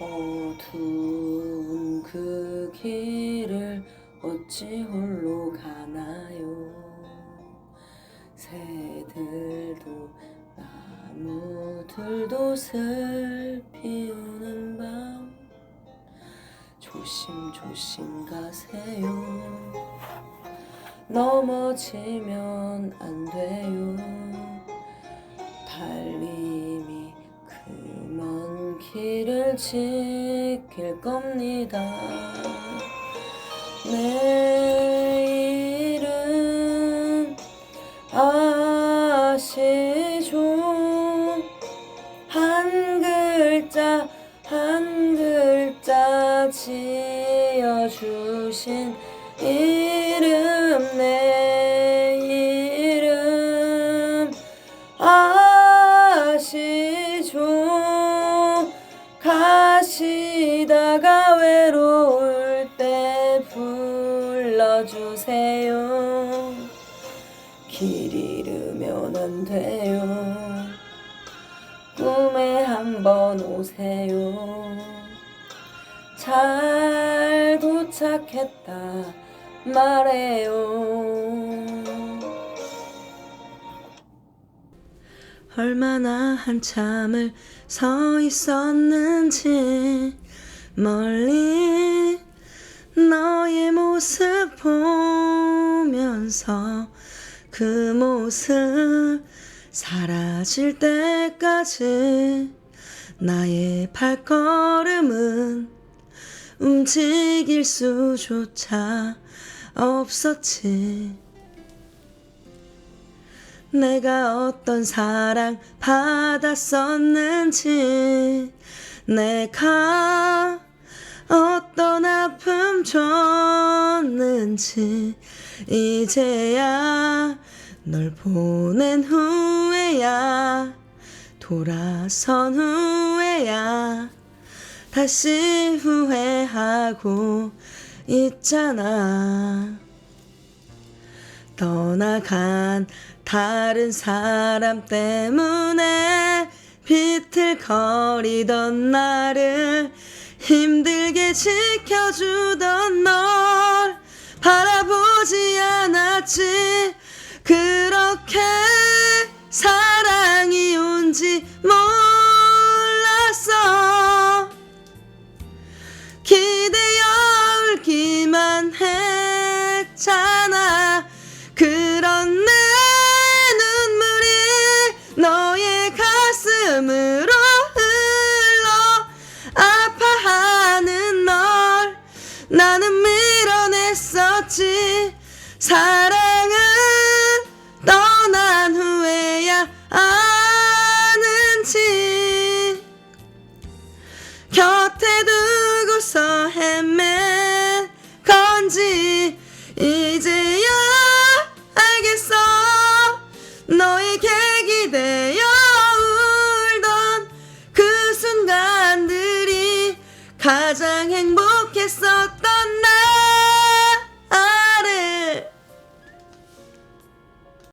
어두운 그 길을 어찌 홀로 가나요? 새들도 나무들도 슬피우는 밤. 조심조심 가세요. 넘어지면 안 돼요. 달님이 그 먼 길을 지킬 겁니다. 내 이름 아시죠? 한 글자 한 글자 지어주신 이름 내 가시다가 외로울 때 불러주세요. 길 잃으면 안 돼요. 꿈에 한번 오세요. 잘 도착했다 말해요 얼마나 한참을 서 있었는지 멀리 너의 모습 보면서 그 모습 사라질 때까지 나의 발걸음은 움직일 수조차 없었지. 내가 어떤 사랑 받았었는지, 내가 어떤 아픔 줬는지, 이제야 널 보낸 후에야, 돌아선 후에야, 다시 후회하고 있잖아. 떠나간 다른 사람 때문에 비틀거리던 나를 힘들게 지켜주던 널 바라보지 않았지. 그렇게 사랑이 온지 몰랐어. 기대어 울기만 했 밀어냈었지 사랑은 떠난 후에야 아는지. 곁에 두고서 헤맨 건지 이제야 알겠어. 너에게 기대어 울던 그 순간들이 가장 행복했었던